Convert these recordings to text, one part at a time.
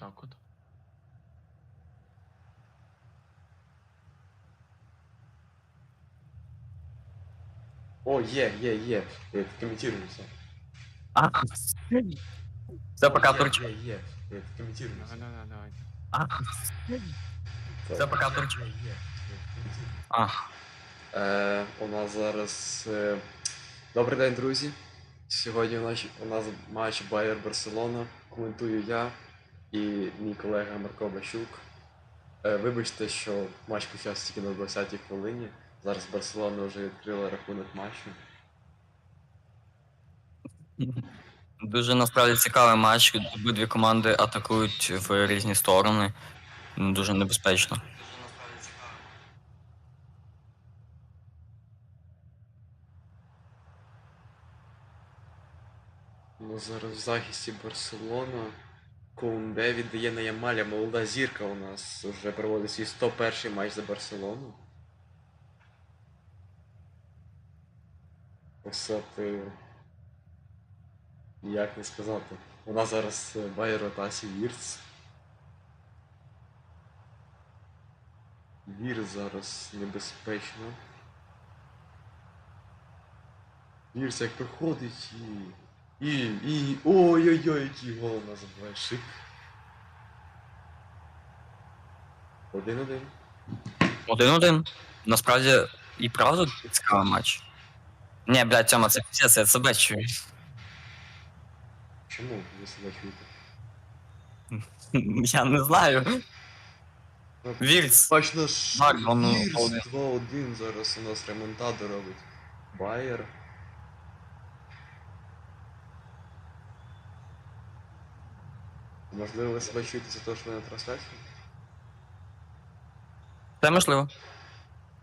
Отак от. О, є, є, є. Я коментирую все. А. Все, пока, Є, Турчик. Є, є. Я коментирую Да, все. да, да, давайте. А. Все, пока, Турчик. Є, є. А. Е, у нас зараз. Е... Добрий день, друзі. Сьогодні у нас, у нас матч Байер Барселона. Коментую я і мій колега Марко Бащук. Е, вибачте, що матч почався тільки на 20-й хвилині. Зараз Барселона вже відкрила рахунок матчу. Дуже насправді цікавий матч. Обидві команди атакують в різні сторони. Дуже небезпечно. Ну, зараз в захисті Барселона. Коунде віддає на Ямаля, молода зірка у нас вже проводить свій 101 матч за Барселону. Писати. Як не сказати. У нас зараз е, Байер Ротасі Вірц. Вір зараз небезпечно. Вірс як приходить і. І. і. Ой-ой-ой, який гол у нас забиває. Шик. Один-один. Один-один. Насправді і правда цікавий матч. Ні, блядь, Тьома, це піздець, я себе чую. Чому ви себе чуєте? Я не знаю. Ну, Вірц. Бач наш Так, воно- Вірс 2-1 зараз у нас ремонтаду робить. Байер. Можливо, ви себе чуєте за те, що ви на трансляції? Це можливо.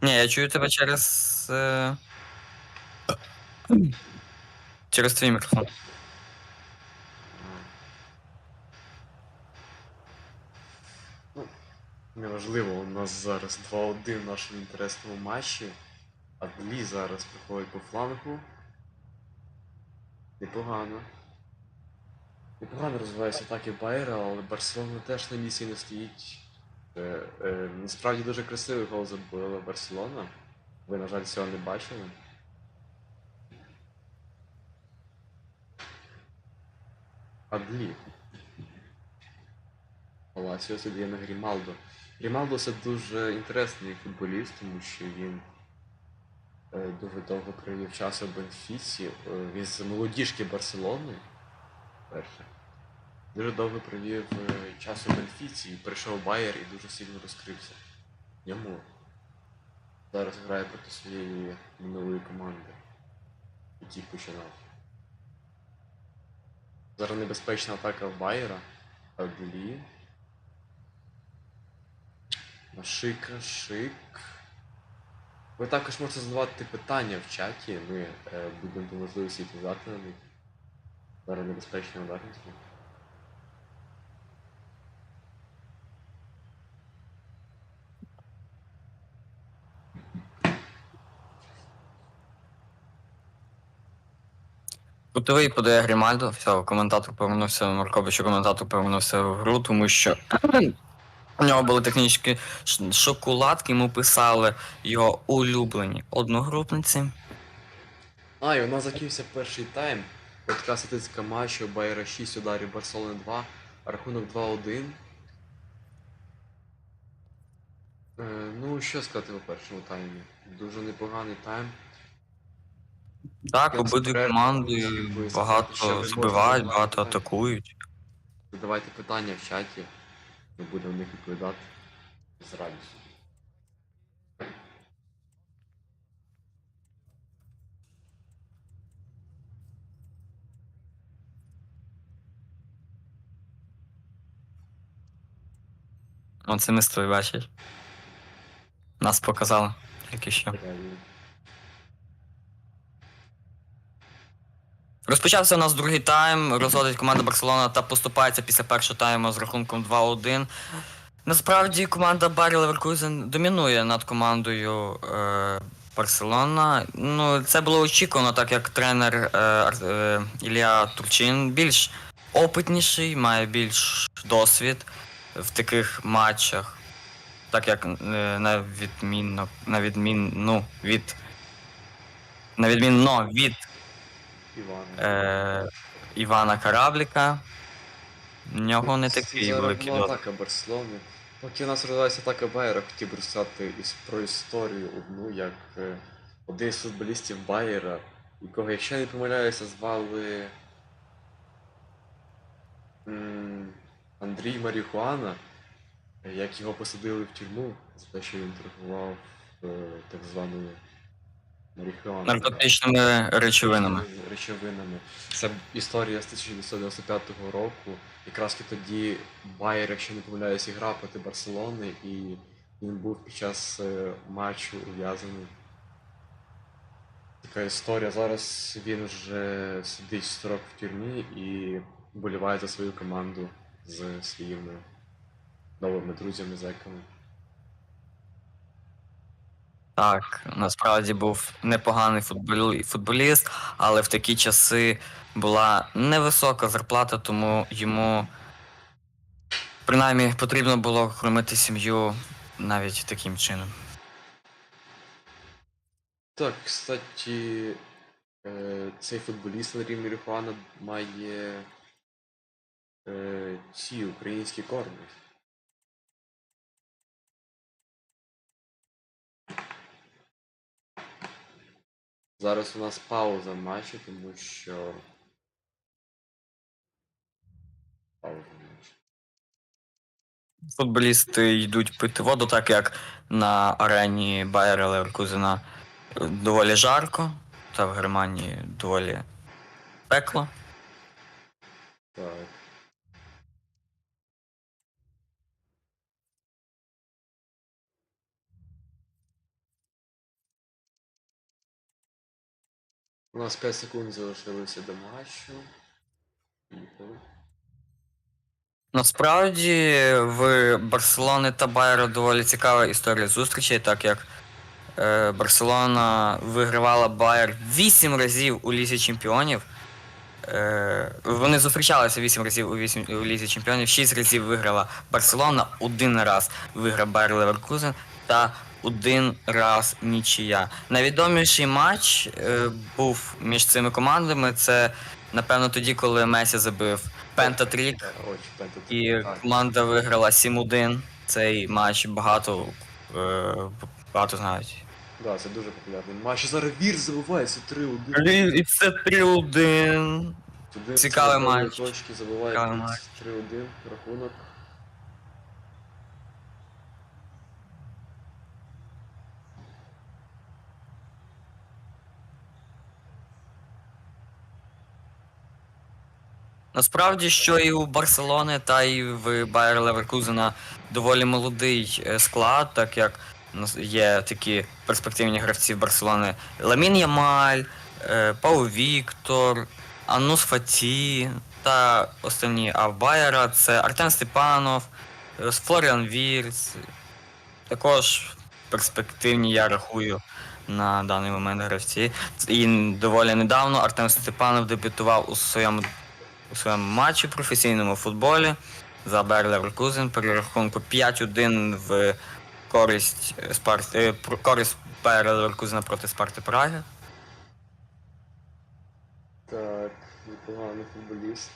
Ні, я чую тебе через. Е... Через твій мікрофон. Ну, неважливо, у нас зараз 2-1 в нашому інтересному матчі. Адлі зараз приходить по флангу. Непогано. Непогано розвиваються атаки Байера, але Барселона теж на місці не стоїть. Е, е, насправді дуже красивий гол забила Барселона. Ви, на жаль, цього не бачили. Адлі. Паласіо сидіє на Грімалдо. Грімалдо це дуже інтересний футболіст, тому що він е, дуже довго провів час у Бенфіці. Е, Він з молодіжки Барселони. Перше. Дуже довго провів час у Бенфіці прийшов Байер і дуже сильно розкрився. Йому зараз грає проти своєї минулої команди, який починав. Зараз небезпечна атака в Байера. Адлі. На Шика, шик. Ви також можете задавати питання в чаті, ми е, будемо по можливості відповідати на них. Зараз небезпечні ударництво. Кутовий подає Грімальдо, все, коментатор повернувся, Маркович коментатор повернувся в гру, тому що у нього були технічні шоколадки, йому писали його улюблені одногрупниці. А, і у нас закінчився перший тайм. Така статистика матчу, Байера 6 ударів, Барселони 2, рахунок 2-1. Е, ну, що сказати по першому таймі? Дуже непоганий тайм. Так, обидві команди багато можете забивають, багато атакують. Задавайте питання в чаті, ми будемо на них відповідати з радістю. Оце тобою бачиш. Нас показали тільки що. Розпочався у нас другий тайм, розводить команда Барселона та поступається після першого тайму з рахунком 2-1. Насправді команда Барі Леверкузен домінує над командою е, Барселона. Ну, це було очікувано, так як тренер е, е, Турчин більш опитніший, має більш досвід в таких матчах, так як е, на відмінно, на відмінну від. На відмінно від Іван. е, Івана Корабліка. В нього не такий великий досвід. атака Барселони. Поки у нас розвивається атака Байера, хотів би розказати із, про історію одну, як е, один з футболістів Байера, якого, якщо я не помиляюся, звали м, Андрій Маріхуана, як його посадили в тюрму за те, що він торгував е, так званою марихуаною. Наркотичними речовинами. речовинами. Це історія з 1995 року. Якраз тоді Байер, якщо не помиляюсь, грав проти Барселони, і він був під час е, матчу ув'язаний. Така історія. Зараз він вже сидить 100 років в тюрмі і боліває за свою команду з своїми новими друзями, зеками. Так, насправді був непоганий футболі- футболіст, але в такі часи була невисока зарплата, тому йому принаймні потрібно було кормити сім'ю навіть таким чином. Так, кстати, е, цей футболіст Андрій Мірюхуана має е, ці українські корні. Зараз у нас пауза в матчі, тому що. Пауза в матчі. Футболісти йдуть пити воду, так як на арені Байера Леверкузена доволі жарко, та в Германії доволі пекло. Так. У нас 5 секунд залишилося до матчу. Насправді в Барселони та Байера доволі цікава історія зустрічей, так як е, Барселона вигравала Байер 8 разів у Лізі Чемпіонів. Е, вони зустрічалися 8 разів у, 8, у Лізі Чемпіонів, 6 разів виграла Барселона, один раз виграв Байер Леверкузен та один раз нічия. Найвідоміший матч е, був між цими командами. Це напевно тоді, коли Месі забив Пентатрік. Е. І команда виграла 7-1. Цей матч багато, е, багато знають. Да, це дуже популярний матч. Зараз Вір забивається 3-1. І це 3-1. Туди Цікавий матч. Точки матч. 3-1 рахунок. Насправді, що і у Барселони, та і в Байер Леверкузена доволі молодий е, склад, так як є такі перспективні гравці Барселони Ламін Ямаль, е, Пау Віктор, Анус Фаті та останні. А в Байера це Артем Степанов, е, Флоріан Вірс. Також перспективні я рахую на даний момент гравці. І доволі недавно Артем Степанов дебютував у своєму у своєму матчі в професійному футболі за Байер Леверкузен при рахунку 5-1 в користь Спарти, е, користь Байера Леверкузена проти Спарти Праги. Так, непоганий футболіст.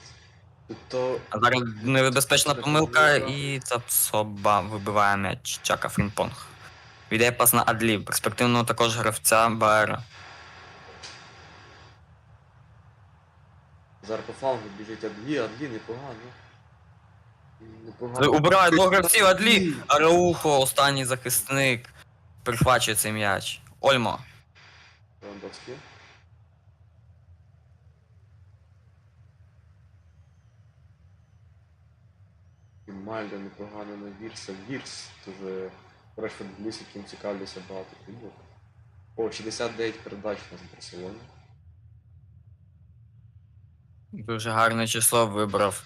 То А зараз небезпечна помилка і Цапсоба вибиває м'яч Чака Фрімпонг. Віддає пас на Адлі, перспективного також гравця Байера. Зараз по флангу біжить Адлі, Адлі непогано. Непогано. Убирає двох гравців Адлі, Араухо, останній захисник. Прихвачує цей м'яч. Ольмо. Лewandowski. І Мальдо непогано на Вірса. Вірс дуже хороший футболіст, яким цікавлюся багато клубів. О, 69 передач у нас в Барселоні. Дуже гарне число вибрав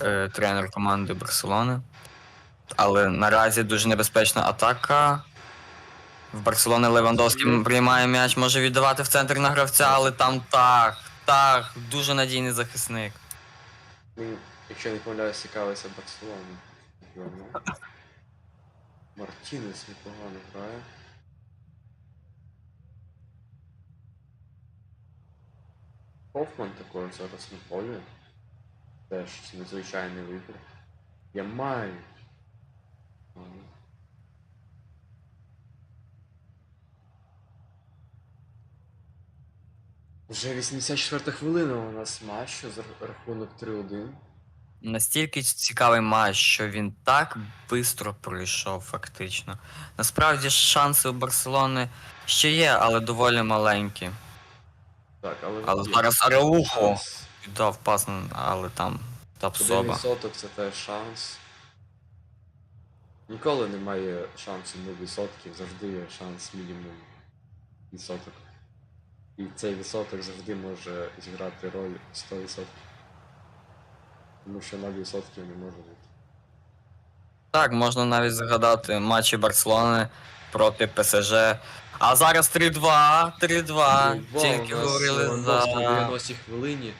е, тренер команди Барселони. Але наразі дуже небезпечна атака. В Барселони Левандовський приймає м'яч, може віддавати в центр на гравця, але там так, так, дуже надійний захисник. Він Якщо не помиляюсь, цікавиться Барселона. Мартінес непогано грає. Хофман також зараз на полі. Теж незвичайний вибір. Ямай. Ага. Вже 84 хвилина у нас матчу, за рахунок 3-1. Настільки цікавий матч, що він так швидко пройшов, фактично. Насправді шанси у Барселони ще є, але доволі маленькі. Так, але, Але зараз Араухо шанс. віддав пас, але там та Один особа. відсоток це теж шанс. Ніколи немає шансу 0%, завжди є шанс мінімум відсоток. І цей відсоток завжди може зіграти роль 100%. Тому що 0% не може бути. Так, можна навіть згадати матчі Барселони проти ПСЖ. А зараз 3-2, 3-2. Ну, Тільки у нас говорили Левандовський на за. 90 хвилині.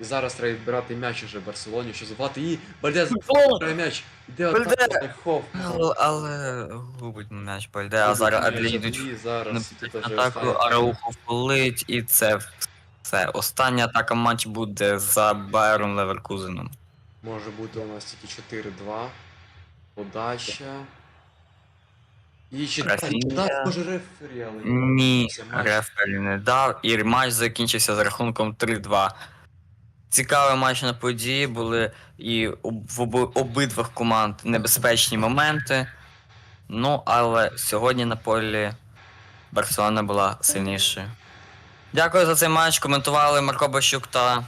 І зараз треба відбирати м'яч уже Барселоні, що забувати і Бальде О! забирає м'яч. Іде Бальде! атака, Хоффман. Але, але губить м'яч пойде, а зараз М'яч, Адлі йдуть Адлі зараз. і тут вже атаку, останній Араухо впалить, і це все. Остання атака матчу буде за Байером Леверкузеном. Може бути у нас тільки 4-2. Подача. І ще може рефері, але Ні, Це матч. рефері не дав, і матч закінчився з рахунком 3-2. Цікавий матч на події, були і в оби- обидвих команд небезпечні моменти. Ну, але сьогодні на полі Барселона була сильнішою. Дякую за цей матч. Коментували Марко Бащук та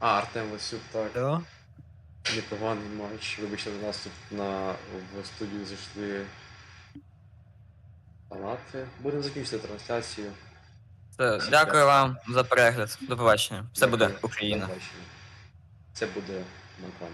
А, Артем Васюк, так. Непоганий матч. Вибачте, до нас тут на в студію зайшли фанати. Будемо закінчити трансляцію. Все, дякую вам за перегляд. До побачення. Все буде Україна. Це буде Макван.